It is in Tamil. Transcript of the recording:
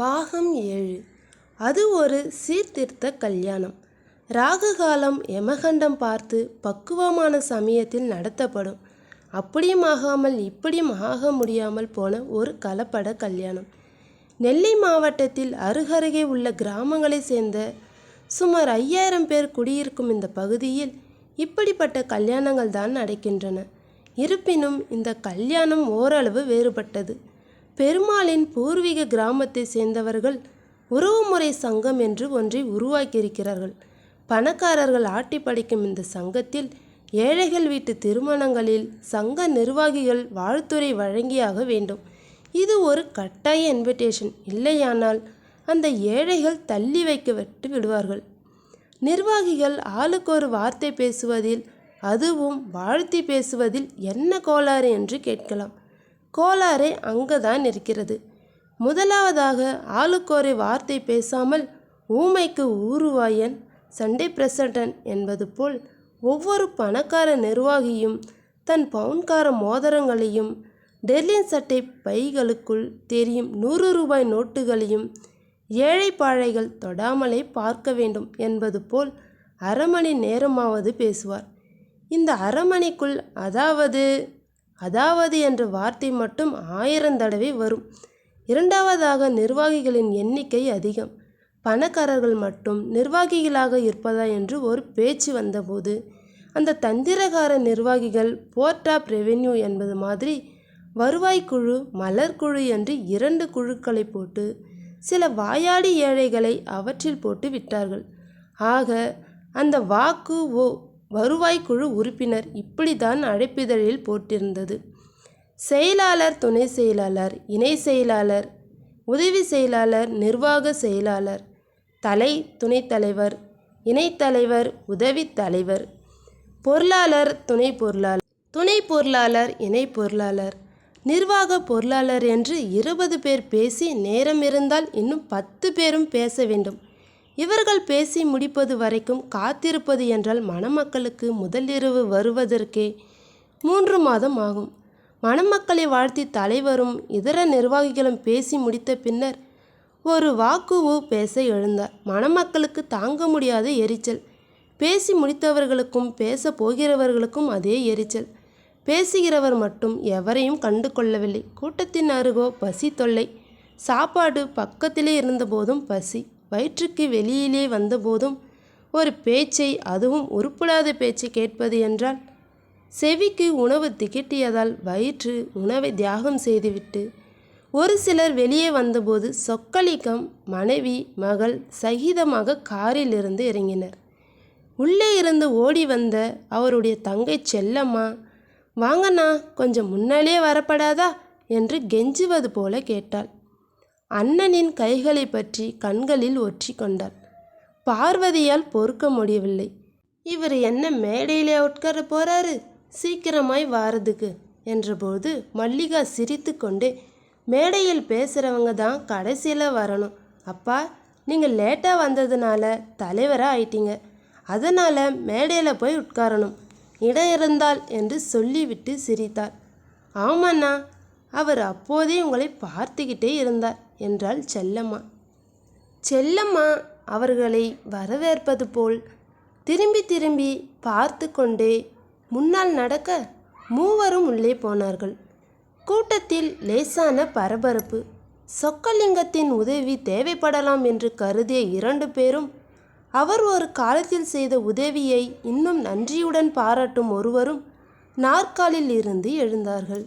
பாகம் ஏழு. அது ஒரு சீர்திருத்த கல்யாணம். ராககாலம் யமகண்டம் பார்த்து பக்குவமான சமயத்தில் நடத்தப்படும். அப்படியும் ஆகாமல் இப்படியும் ஆக முடியாமல் போன ஒரு கலப்பட கல்யாணம். நெல்லை மாவட்டத்தில் அருகருகே உள்ள கிராமங்களைச் சேர்ந்த சுமார் ஐயாயிரம் பேர் குடியிருக்கும் இந்த பகுதியில் இப்படிப்பட்ட கல்யாணங்கள் தான் நடக்கின்றன. இருப்பினும் இந்த கல்யாணம் ஓரளவு வேறுபட்டது. பெருமாளின் பூர்வீக கிராமத்தை சேர்ந்தவர்கள் உறவுமுறை சங்கம் என்று ஒன்றை உருவாக்கியிருக்கிறார்கள். பணக்காரர்கள் ஆட்டி படைக்கும் இந்த சங்கத்தில் ஏழைகள் வீட்டு திருமணங்களில் சங்க நிர்வாகிகள் வாழ்த்துரை வழங்கியாக வேண்டும். இது ஒரு கட்டாய இன்விடேஷன் இல்லையானால் அந்த ஏழைகள் தள்ளி வைக்க விட்டு விடுவார்கள். நிர்வாகிகள் ஆளுக்கு ஒரு வார்த்தை பேசுவதில் அதுவும் வாழ்த்தி பேசுவதில் என்ன கோளாறு என்று கேட்கலாம். கோளாறே அங்குதான் இருக்கிறது. முதலாவதாக ஆளுக்கொரு வார்த்தை பேசாமல் ஊமைக்கு ஊருவாயன் சண்டே பிரசண்டன் என்பது போல் ஒவ்வொரு பணக்கார நிர்வாகியும் தன் பவுன்கார மோதிரங்களையும் டெர்லின் சட்டை பைகளுக்குள் தெரியும் நூறு ரூபாய் நோட்டுகளையும் ஏழை பாழைகள் தொடாமலே பார்க்க வேண்டும் என்பது போல் அரை மணி நேரமாவது பேசுவார். இந்த அரை மணிக்குள் அதாவது அதாவது என்ற வார்த்தை மட்டும் ஆயிரம் தடவை வரும். இரண்டாவதாக நிர்வாகிகளின் எண்ணிக்கை அதிகம். பணக்காரர்கள் மட்டும் நிர்வாகிகளாக இருப்பதா என்று ஒரு பேச்சு வந்தபோது அந்த தந்திரகார நிர்வாகிகள் போர்ட் ஆஃப் ரெவென்யூ என்பது மாதிரி வருவாய்க்குழு குழு மலர் குழு என்று இரண்டு குழுக்களை போட்டு சில வாயாடி ஏழைகளை அவற்றில் போட்டு விட்டார்கள். ஆக அந்த வாக்கு ஓ வருவாய்க்குழு உறுப்பினர் இப்படித்தான் அழைப்பிதழில் போட்டிருந்தது. செயலாளர் துணை செயலாளர் இணை செயலாளர் உதவி செயலாளர் நிர்வாக செயலாளர் தலை துணைத் தலைவர் இணைத்தலைவர் உதவி தலைவர் பொருளாளர் துணை பொருளாளர் துணை பொருளாளர் இணை பொருளாளர் நிர்வாக பொருளாளர் என்று இருபது பேர் பேசி நேரம் இருந்தால் இன்னும் பத்து பேரும் பேச வேண்டும். இவர்கள் பேசி முடிப்பது வரைக்கும் காத்திருப்பது என்றால் மணமக்களுக்கு முதலிரவு வருவதற்கே மூன்று மாதம் ஆகும். மணமக்களை வாழ்த்தி தலைவரும் இதர நிர்வாகிகளும் பேசி முடித்த பின்னர் ஒரு வாக்குவு பேச எழுந்தார். மணமக்களுக்கு தாங்க முடியாத எரிச்சல். பேசி முடித்தவர்களுக்கும் பேச போகிறவர்களுக்கும் அதே எரிச்சல். பேசுகிறவர் மட்டும் எவரையும் கண்டு கொள்ளவில்லை கூட்டத்தின் அருகோ பசி தொல்லை. சாப்பாடு பக்கத்திலே இருந்தபோதும் பசி. வயிற்றுக்கு வெளியிலே வந்தபோதும் ஒரு பேச்சை அதுவும் உருப்படாத பேச்சை கேட்பது என்றால் செவிக்கு உணவு திகட்டியதால் வயிற்று உணவை தியாகம் செய்துவிட்டு ஒரு சிலர் வெளியே வந்தபோது சொக்கலிக்கம் மனைவி மகள் சகிதமாக காரிலிருந்து இறங்கினர். உள்ளே இருந்து ஓடி வந்த அவருடைய தங்கை செல்லம்மா வாங்கண்ணா கொஞ்சம் முன்னாலே வரப்படாதா? என்று கெஞ்சுவது போல கேட்டாள். அண்ணனின் கைகளை பற்றி கண்களில் ஒற்றி கொண்டாள். பார்வதியால் பொறுக்க முடியவில்லை. இவர் என்ன மேடையிலே உட்கார போறாரு? சீக்கிரமாய் வாரதுக்கு என்றபோது மல்லிகா சிரித்து கொண்டே மேடையில் பேசுகிறவங்க தான் கடைசியில் வரணும். அப்பா நீங்கள் லேட்டாக வந்ததுனால தலைவராக ஆயிட்டீங்க. அதனால் மேடையில் போய் உட்காரணும். இடம் இருந்தால் என்று சொல்லிவிட்டு சிரித்தார் ஆமாண்ணா அவர் அப்போதே உங்களை பார்த்துக்கிட்டே இருந்தார். என்றாள் செல்லம்மா. செல்லம்மா அவர்களை வரவேற்பது போல் திரும்பி திரும்பி பார்த்து கொண்டே முன்னால் நடக்க மூவரும் உள்ளே போனார்கள். கூட்டத்தில் லேசான பரபரப்பு சொக்கலிங்கத்தின் உதவி தேவைப்படலாம் என்று கருதிய இரண்டு பேரும் அவர் ஒரு காலத்தில் செய்த உதவியை இன்னும் நன்றியுடன் பாராட்டும் ஒருவரும் நாற்காலில் இருந்து எழுந்தார்கள்.